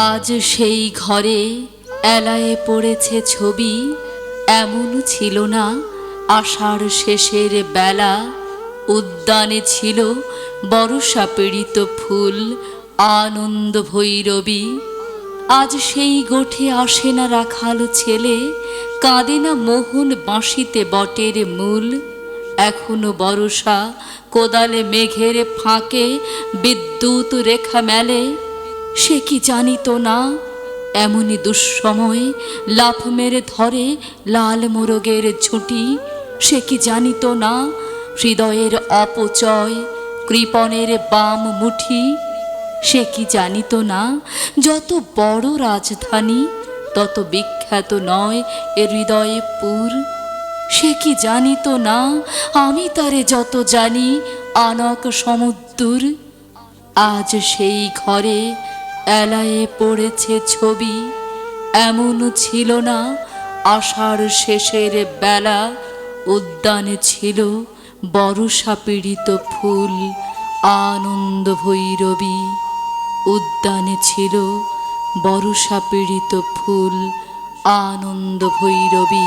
আজ সেই ঘরে এলায়ে পড়েছে ছবি, এমন ছিল না। আষাঢ় শেষের বেলা উদ্যানে ছিল বর্ষা পীড়িত ফুল, আনন্দ ভৈরবী। আজ সেই গোঠে আসে না রাখাল ছেলে, কাঁদে না মোহন বাঁশিতে বটের মূল। এখনও বরষা কোদালে মেঘের ফাঁকে বিদ্যুৎ রেখা মেলে সে কি জানিত না? এমনই দুঃসময় লাফ মেরে ধরে লাল মোরগের ঝুঁটি। সে কি জানিত না? হৃদয়ের অপচয়, কৃপণের বাম মুঠি। সে কি জানিত না? যত বড় রাজধানী, তত বিখ্যাত নয় এ হৃদয়ে পুর। সে কি জানিত না? আমি তারে যত জানি, আনক সমুদ্র আজ সেই ঘরে এলায়ে পড়েছে ছবি, এমন ছিল না। আষাঢ় শেষের বেলা উদ্যানে ছিল, বর্ষা পীড়িত ফুল, আনন্দ ভৈরবী। উদ্যানে ছিল, বর্ষা পীড়িত ফুল, আনন্দ ভৈরবী।